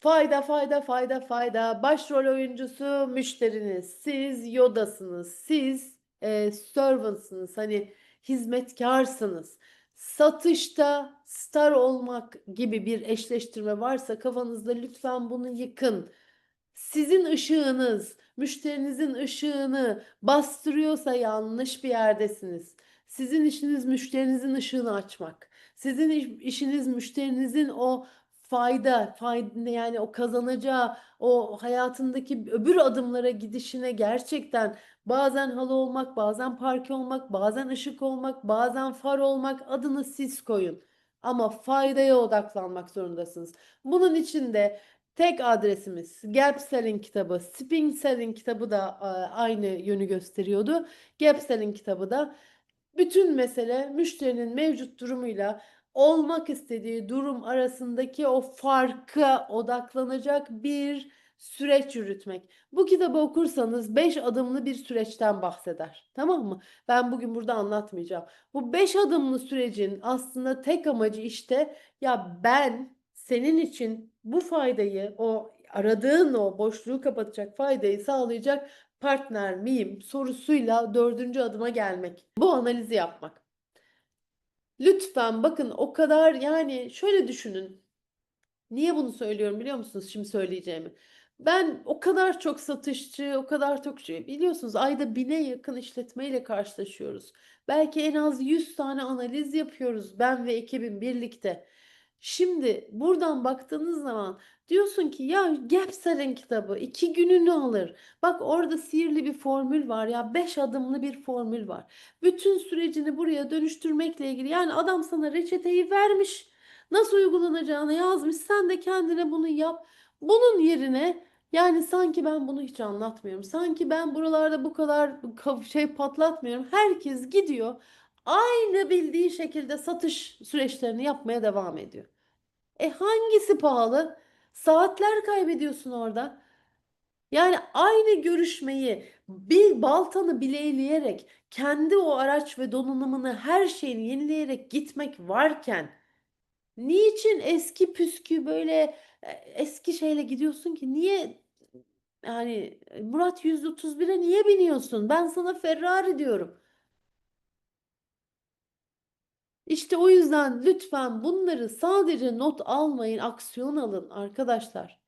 Fayda, fayda, fayda, fayda. Başrol oyuncusu müşteriniz. Siz Yoda'sınız. Siz e, servantsınız. Hani hizmetkarsınız. Satışta star olmak gibi bir eşleştirme varsa kafanızda lütfen bunu yıkın. Sizin ışığınız, müşterinizin ışığını bastırıyorsa yanlış bir yerdesiniz. Sizin işiniz müşterinizin ışığını açmak. Sizin iş- işiniz müşterinizin o fayda, fayda yani o kazanacağı, o hayatındaki öbür adımlara gidişine gerçekten bazen halı olmak, bazen parke olmak, bazen ışık olmak, bazen far olmak adını siz koyun. Ama faydaya odaklanmak zorundasınız. Bunun için de tek adresimiz Gap Selling kitabı, Spring Selling kitabı da e, aynı yönü gösteriyordu. Gap Selling kitabı da bütün mesele müşterinin mevcut durumuyla olmak istediği durum arasındaki o farka odaklanacak bir süreç yürütmek. Bu kitabı okursanız 5 adımlı bir süreçten bahseder. Tamam mı? Ben bugün burada anlatmayacağım. Bu 5 adımlı sürecin aslında tek amacı işte ya ben senin için bu faydayı, o aradığın o boşluğu kapatacak faydayı sağlayacak partner miyim sorusuyla dördüncü adıma gelmek. Bu analizi yapmak. Lütfen bakın o kadar yani şöyle düşünün. Niye bunu söylüyorum biliyor musunuz şimdi söyleyeceğimi? Ben o kadar çok satışçı, o kadar çok şey biliyorsunuz ayda bine yakın işletmeyle karşılaşıyoruz. Belki en az 100 tane analiz yapıyoruz ben ve ekibim birlikte. Şimdi buradan baktığınız zaman diyorsun ki ya Gap Selling kitabı iki gününü alır. Bak orada sihirli bir formül var ya beş adımlı bir formül var. Bütün sürecini buraya dönüştürmekle ilgili yani adam sana reçeteyi vermiş. Nasıl uygulanacağını yazmış. Sen de kendine bunu yap. Bunun yerine yani sanki ben bunu hiç anlatmıyorum. Sanki ben buralarda bu kadar şey patlatmıyorum. Herkes gidiyor. Aynı bildiği şekilde satış süreçlerini yapmaya devam ediyor. E hangisi pahalı? Saatler kaybediyorsun orada. Yani aynı görüşmeyi bir baltanı bileyleyerek kendi o araç ve donanımını her şeyini yenileyerek gitmek varken niçin eski püskü böyle e, eski şeyle gidiyorsun ki? Niye yani Murat 131'e niye biniyorsun? Ben sana Ferrari diyorum. İşte o yüzden lütfen bunları sadece not almayın, aksiyon alın arkadaşlar.